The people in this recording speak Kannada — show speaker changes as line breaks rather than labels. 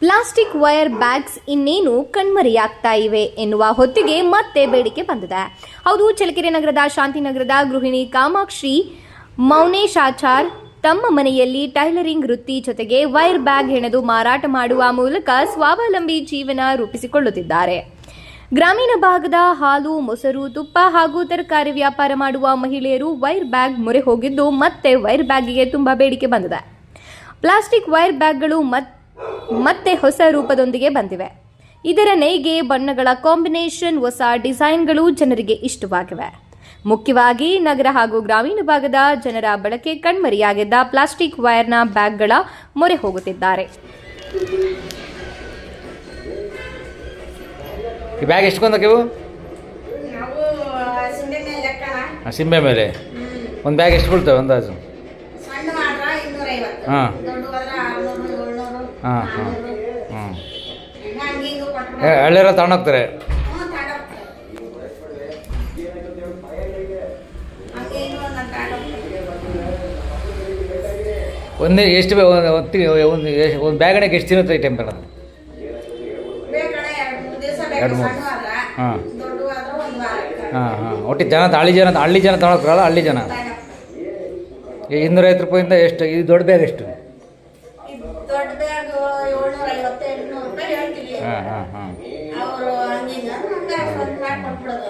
ಪ್ಲಾಸ್ಟಿಕ್ ವೈರ್ ಬ್ಯಾಗ್ಸ್ ಇನ್ನೇನು ಕಣ್ಮರೆಯಾಗ್ತಾ ಇವೆ ಎನ್ನುವ ಹೊತ್ತಿಗೆ ಮತ್ತೆ ಬೇಡಿಕೆ ಬಂದಿದೆ. ಹೌದು, ಚಳ್ಳಕೆರೆ ನಗರದ ಶಾಂತಿನಗರದ ಗೃಹಿಣಿ ಕಾಮಾಕ್ಷಿ ಮೌನೇಶಾಚಾರ್ ತಮ್ಮ ಮನೆಯಲ್ಲಿ ಟೈಲರಿಂಗ್ ವೃತ್ತಿ ಜೊತೆಗೆ ವೈರ್ ಬ್ಯಾಗ್ ಹೆಣೆದು ಮಾರಾಟ ಮಾಡುವ ಮೂಲಕ ಸ್ವಾವಲಂಬಿ ಜೀವನ ರೂಪಿಸಿಕೊಳ್ಳುತ್ತಿದ್ದಾರೆ. ಗ್ರಾಮೀಣ ಭಾಗದ ಹಾಲು, ಮೊಸರು, ತುಪ್ಪ ಹಾಗೂ ತರಕಾರಿ ವ್ಯಾಪಾರ ಮಾಡುವ ಮಹಿಳೆಯರು ವೈರ್ ಬ್ಯಾಗ್ ಮೊರೆ ಹೋಗಿದ್ದು ಮತ್ತೆ ವೈರ್ ಬ್ಯಾಗಿಗೆ ತುಂಬಾ ಬೇಡಿಕೆ ಬಂದಿದೆ. ಪ್ಲಾಸ್ಟಿಕ್ ವೈರ್ ಬ್ಯಾಗ್ಗಳು ಮತ್- ಮತ್ತೆ ಹೊಸ ರೂಪದೊಂದಿಗೆ ಬಂದಿವೆ. ಇದರ ನೇಯ್ಗೆ ಬಣ್ಣಗಳ ಕಾಂಬಿನೇಷನ್ ಹೊಸ ಡಿಸೈನ್ಗಳು ಜನರಿಗೆ ಇಷ್ಟವಾಗಿವೆ. ಮುಖ್ಯವಾಗಿ ನಗರ ಹಾಗೂ ಗ್ರಾಮೀಣ ಭಾಗದ ಜನರ ಬಳಕೆ ಕಣ್ಮರೆಯಾಗಿದ್ದ ಪ್ಲಾಸ್ಟಿಕ್ ವೈರ್ನ ಬ್ಯಾಗ್ಗಳ ಮೊರೆ ಹೋಗುತ್ತಿದ್ದಾರೆ.
ಈ ಬ್ಯಾಗ್ ಎಷ್ಟು
ಸಿಂಬೆ ಮೇಲೆ
ಒಂದು ಬ್ಯಾಗ್ ಎಷ್ಟು ಬೀಳ್ತವೆ ಅಂದಾಜು? ಹಾಂ. ಹಾಂ ಹಾಂ.
ಹಾಂ.
ಹಳ್ಳಿಯರ ತಗೊಂಡೋಗ್ತಾರೆ. ಒಂದೇ ಎಷ್ಟು ಒಂದು ಒಂದು ಒಂದು ಎಷ್ಟು- ಒಂದು ಬ್ಯಾಗ್ ಅಣ್ಣಕ್ಕೆ ಎಷ್ಟು ದಿನ ಐಟಮ್
ಬೇಕಣ್ಣ ಎರಡು ಮೂರು
ಹಾಂ. ಹಾಂ ಹಾಂ. ಒಟ್ಟು ಜನ ಹಳ್ಳಿ ಜನ ಹಳ್ಳಿ ಜನ ತಗೊಳಕ್ರಲ್ಲ ಹಳ್ಳಿ ಜನ. ಇನ್ನೂರೈವತ್ತು ರೂಪಾಯಿಂದ ಎಷ್ಟು ಇದು ದೊಡ್ಡ ಬ್ಯಾಗ್ ಎಷ್ಟು?
ದೊಡ್ಡ ಬ್ಯಾಗ್ ಏಳ್ನೂರ ಐವತ್ತು ಎಂಟ್ನೂರು ರೂಪಾಯಿ ಹೇಳ್ತೀವಿ ಅವರು ಹಂಗಿಂಗ ಹಂಗ ಒಂದು ಮಾಡಿ ಕೊಟ್ಬಿಡೋದು